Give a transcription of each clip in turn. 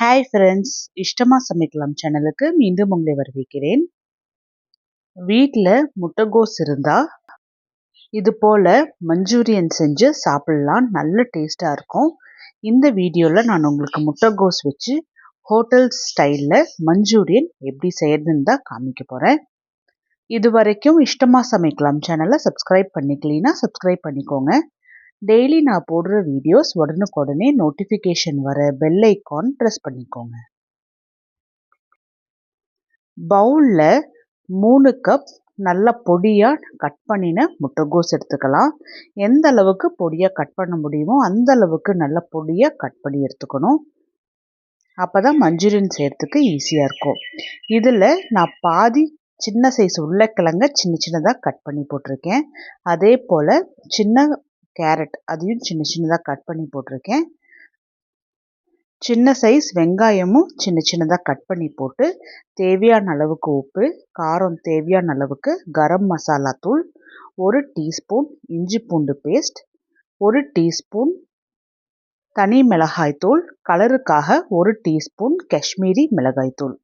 Hi friends இஷ்டமாக சமைக்கலாம் சேனலுக்கு மீண்டும் உங்களை வரவேற்கிறேன். வீட்டில் முட்டைகோஸ் இருந்தால் இது போல் மஞ்சூரியன் செஞ்சு சாப்பிட்லாம் நல்ல டேஸ்ட்டாக இருக்கும். இந்த வீடியோவில் நான் உங்களுக்கு முட்டைகோஸ் வச்சு ஹோட்டல் ஸ்டைலில் மஞ்சூரியன் எப்படி செய்யறதுன்னு தான் காமிக்க போகிறேன் இது வரைக்கும் இஷ்டமாக சமைக்கலாம் சேனலை சப்ஸ்கிரைப் பண்ணிக்கலீன்னா சப்ஸ்கிரைப் பண்ணிக்கோங்க. டெய்லி நான் போடுற வீடியோஸ் உடனுக்குடனே நோட்டிஃபிகேஷன் வர பெல் ஐக்கான் ப்ரெஸ் பண்ணிக்கோங்க. பவுலில் மூணு கப் நல்ல பொடியாக கட் பண்ணின முட்டைகோஸ் எடுத்துக்கலாம். எந்த அளவுக்கு பொடியாக கட் பண்ண முடியுமோ அந்த அளவுக்கு நல்ல பொடியாக கட் பண்ணி எடுத்துக்கணும். அப்போ தான் மஞ்சூரியன் செய்கிறதுக்கு ஈஸியாக இருக்கும். இதில் நான் பாதி சின்ன சைஸ் உருளைக்கிழங்க சின்ன சின்னதாக கட் பண்ணி போட்டிருக்கேன். அதே போல் சின்ன கேரட் அதையும் சின்ன சின்னதாக கட் பண்ணி போட்டிருக்கேன். சின்ன சைஸ் வெங்காயமும் சின்ன சின்னதாக கட் பண்ணி போட்டு தேவையான அளவுக்கு உப்பு காரம் தேவையான அளவுக்கு கரம் மசாலா தூள் ஒரு டீஸ்பூன் இஞ்சி பூண்டு பேஸ்ட் ஒரு டீஸ்பூன் தனி மிளகாய் தூள் கலருக்காக ஒரு டீஸ்பூன் காஷ்மீரி மிளகாய்த்தூள்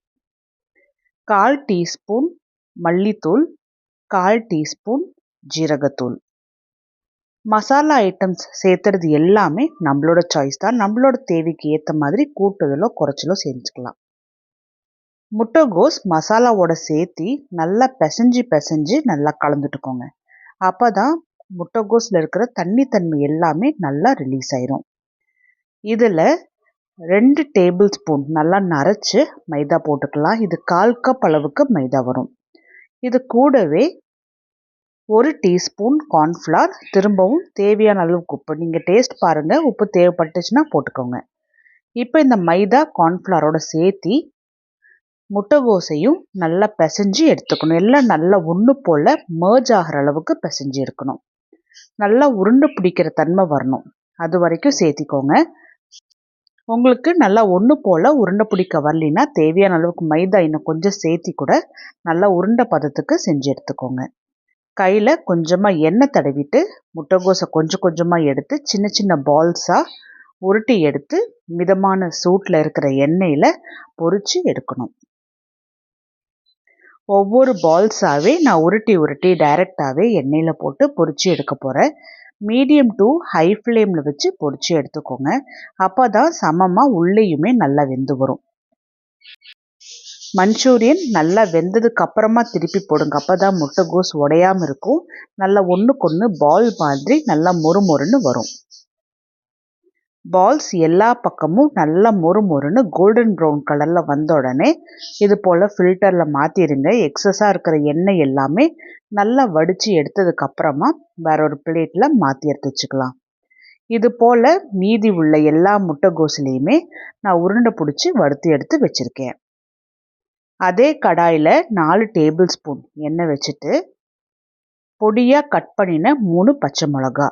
கால் டீஸ்பூன் மல்லித்தூள் கால் டீஸ்பூன் ஜீரகத்தூள். மசாலா ஐட்டம்ஸ் சேர்த்துறது எல்லாமே நம்மளோட சாய்ஸ் தான். நம்மளோட தேவைக்கு ஏற்ற மாதிரி கூட்டுதலோ குறைச்சலோ செஞ்சுக்கலாம். முட்டைகோஸ் மசாலாவோட சேர்த்தி நல்லா பிசைஞ்சு பிசைஞ்சு நல்லா கலந்துட்டுக்கோங்க. அப்போ தான் முட்டைகோஸில் இருக்கிற தண்ணி தன்மை எல்லாமே நல்லா ரிலீஸ் ஆயிரும். இதில் ரெண்டு டேபிள் ஸ்பூன் நல்லா நரைச்சி மைதா போட்டுக்கலாம். இது கால் கப் அளவுக்கு மைதா வரும். இது கூடவே ஒரு டீஸ்பூன் கார்ன்ஃப்ளவர் திரும்பவும் தேவையான அளவுக்கு உப்பு. நீங்கள் டேஸ்ட் பாருங்கள் உப்பு தேவைப்பட்டுச்சுன்னா போட்டுக்கோங்க. இப்போ இந்த மைதா கார்ன்ஃப்ளவரோட சேர்த்தி முட்டைகோசையும் நல்லா பிசைஞ்சு எடுத்துக்கணும். எல்லாம் நல்லா ஒன்று போல் மேர்ஜ் ஆகிற அளவுக்கு பிசைஞ்சு எடுக்கணும். நல்லா உருண்டை பிடிக்கிற தன்மை வரணும். அது வரைக்கும் சேர்த்திக்கோங்க. உங்களுக்கு நல்லா ஒன்று போல் உருண்டை பிடிக்க வரலின்னா தேவையான அளவுக்கு மைதா இன்னும் கொஞ்சம் சேர்த்தி கூட நல்லா உருண்டை பதத்துக்கு செஞ்சு எடுத்துக்கோங்க. கையில் கொஞ்சமாக எண்ணெய் தடவிட்டு முட்டைகோஸை கொஞ்சம் கொஞ்சமாக எடுத்து சின்ன சின்ன பால்ஸாக உருட்டி எடுத்து மிதமான சூட்டில் இருக்கிற எண்ணெயில் பொறிச்சு எடுக்கணும். ஒவ்வொரு பால்ஸாகவே நான் உருட்டி உருட்டி டைரெக்டாகவே எண்ணெயில் போட்டு பொறிச்சு எடுக்க போகிறேன் மீடியம் டு ஹை ஃப்ளேமில் வச்சு பொறிச்சு எடுத்துக்கோங்க. அப்போ தான் சமமாக உள்ளேயுமே நல்லா வெந்து வரும். மஞ்சூரியன் நல்லா வெந்ததுக்கு அப்புறமா திருப்பி போடுங்க. அப்போ தான் முட்டைகோஸ் உடையாமல் இருக்கும். நல்லா ஒன்றுக்கு ஒன்று பால் மாதிரி நல்லா மொறு மொறுன்னு வரும். பால்ஸ் எல்லா பக்கமும் நல்லா மொறு மொறுன்னு கோல்டன் ப்ரௌன் கலரில் வந்த உடனே இது போல் ஃபில்டரில் மாற்றிடுங்க எக்ஸஸாக இருக்கிற எண்ணெய் எல்லாமே நல்லா வடித்து எடுத்ததுக்கப்புறமா வேற ஒரு பிளேட்டில் மாற்றி எடுத்து வச்சுக்கலாம். இது போல் மீதி உள்ள எல்லா முட்டைகோஸ்லேயுமே நான் உருண்டை பிடிச்சி வறுத்து எடுத்து வச்சுருக்கேன். அதே கடாயில் நாலு டேபிள் ஸ்பூன் எண்ணெய் வச்சுட்டு பொடியாக கட் பண்ணின மூணு பச்சை மிளகா.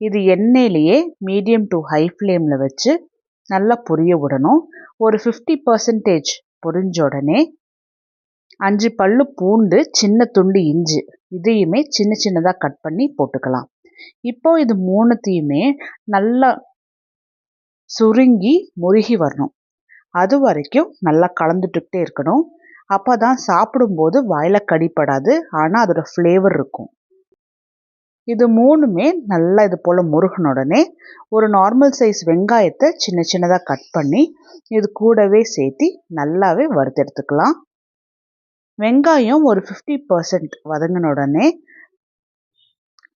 இது எண்ணெயிலேயே மீடியம் டு ஹை ஃப்ளேமில் வச்சு நல்லா பொரிய விடணும். ஒரு ஃபிஃப்டி பர்சன்டேஜ் பொரிஞ்ச உடனே அஞ்சு பல்லு பூண்டு சின்ன துண்டு இஞ்சி இதையுமே சின்ன சின்னதாக கட் பண்ணி போட்டுக்கலாம். இப்போ இது மூணுத்தையுமே நல்லா சுருங்கி முருகி வரணும். அது வரைக்கும் நல்லா கலந்துட்டுக்கிட்டே இருக்கணும். அப்போ தான் சாப்பிடும்போது வாயில் கடிப்படாது. ஆனால் அதோட ஃப்ளேவர் இருக்கும். இது மூணுமே நல்லா இது போல் முருகின உடனே ஒரு நார்மல் சைஸ் வெங்காயத்தை சின்ன சின்னதாக கட் பண்ணி இது கூடவே சேர்த்து நல்லாவே வறுத்தெடுத்துக்கலாம் வெங்காயம் ஒரு ஃபிஃப்டி பர்சன்ட் வதங்கின உடனே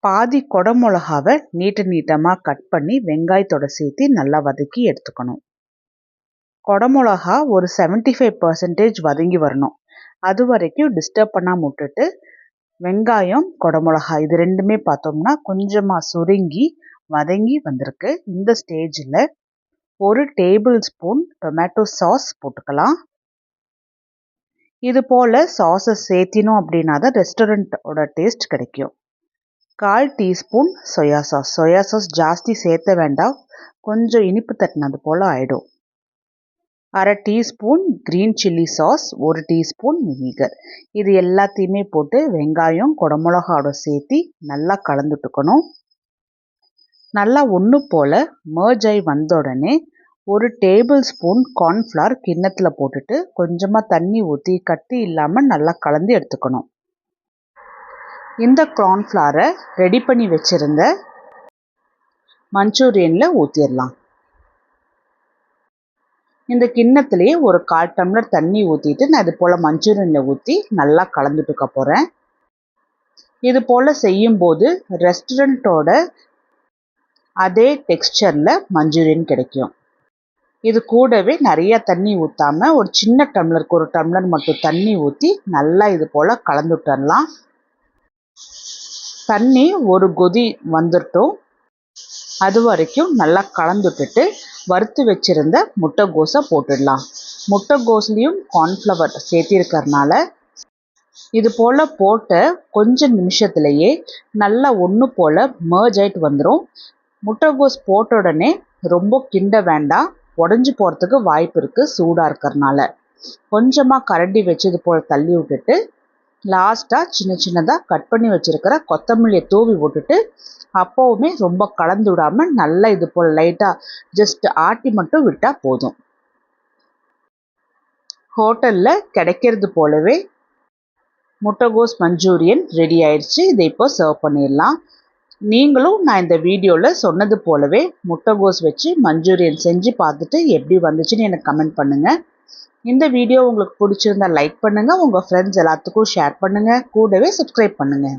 பாதி கொடமிளகாவை நீட்ட நீட்டமாக கட் பண்ணி வெங்காயத்தோட சேர்த்து நல்லா வதக்கி எடுத்துக்கணும். கொடமிளகா ஒரு செவன்ட்டி ஃபைவ் பர்சன்டேஜ் வதங்கி வரணும். அது வரைக்கும் டிஸ்டர்ப் பண்ணாமல் விட்டுட்டு வெங்காயம் கொடமிளகா இது ரெண்டுமே பார்த்தோம்னா கொஞ்சமாக சுருங்கி வதங்கி வந்திருக்கு. இந்த ஸ்டேஜில் ஒரு டேபிள் ஸ்பூன் டொமேட்டோ சாஸ் போட்டுக்கலாம். இது போல் சாஸை சேர்த்தினோம் அப்படின்னா தான் ரெஸ்டாரண்ட்டோட டேஸ்ட் கிடைக்கும். கால் teaspoon soya sauce soya sauce ஜாஸ்தி சேர்த்த வேண்டாம். கொஞ்சம் இனிப்பு தட்டினது போல் ஆகிடும் அரை டீஸ்பூன் க்ரீன் சில்லி சாஸ் ஒரு டீஸ்பூன் வினிகர் இது எல்லாத்தையுமே போட்டு வெங்காயம் குடமிளகாவோட சேர்த்து நல்லா கலந்துட்டுக்கணும். நல்லா ஒன்று போல் மேர்ஜ் ஆகி வந்த உடனே ஒரு டேபிள் ஸ்பூன் கார்ன்ஃப்ளவர் கிண்ணத்தில் போட்டுட்டு கொஞ்சமாக தண்ணி ஊற்றி கட்டி இல்லாமல் நல்லா கலந்து எடுத்துக்கணும். இந்த கார்ன்ஃப்ளவரை ரெடி பண்ணி வச்சுருந்த மஞ்சூரியனில் ஊற்றிடலாம் இந்த கிண்ணத்துலேயே ஒரு கால் டம்ளர் தண்ணி ஊற்றிட்டு நான் இது போல் மஞ்சூரியனில் ஊற்றி நல்லா கலந்துட்டுக்க போகிறேன் இது போல் செய்யும்போது ரெஸ்டாரண்ட்டோட அதே டெக்ஸ்சரில் மஞ்சூரியன் கிடைக்கும். இது கூடவே நிறைய தண்ணி ஊற்றாமல் ஒரு சின்ன டம்ளருக்கு ஒரு டம்ளர் மட்டும் தண்ணி ஊற்றி நல்லா இது போல் கலந்துட்டரலாம் தண்ணி ஒரு கொதி வந்துட்டோம் அது வரைக்கும் நல்லா கலந்துட்டுட்டு வறுத்து வச்சுருந்த முட்டைகோஸை போட்டுடலாம். முட்டைகோஸ்லேயும் கார்ன்ஃப்ளவர் சேர்த்திருக்கறனால இது போல் போட்ட கொஞ்ச நிமிஷத்துலையே நல்லா ஒன்று போல் மேர்ஜ் ஆகிட்டு வந்துடும் முட்டைகோஸ் போட்ட உடனே ரொம்ப கிண்ட வேண்டாம். உடஞ்சி போகிறதுக்கு வாய்ப்பு இருக்குது சூடாக இருக்கிறனால கொஞ்சமாக கரண்டி வச்சு இது போல் தள்ளி விட்டுட்டு லாஸ்ட்டாக சின்ன சின்னதாக கட் பண்ணி வச்சுருக்கிற கொத்தமல்லியை தூவி விட்டுட்டு அப்போவுமே ரொம்ப கலந்து விடாமல் நல்லா இது போல் லைட்டாக ஜஸ்ட் ஆட்டி மட்டும் விட்டால் போதும். ஹோட்டலில் கிடைக்கிறது போலவே முட்டைகோஸ் மஞ்சூரியன் ரெடி ஆயிடுச்சு இதை இப்போ சர்வ் பண்ணிடலாம். நீங்களும் நான் இந்த வீடியோவில் சொன்னது போலவே முட்டைகோஸ் வச்சு மஞ்சூரியன் செஞ்சு பார்த்துட்டு எப்படி வந்துச்சுன்னு எனக்கு கமெண்ட் பண்ணுங்கள் இந்த வீடியோ உங்களுக்கு பிடிச்சிருந்தா லைக் பண்ணுங்கள் உங்கள் ஃப்ரெண்ட்ஸ் எல்லாத்துக்கும் ஷேர் பண்ணுங்கள் கூடவே சப்ஸ்கிரைப் பண்ணுங்கள்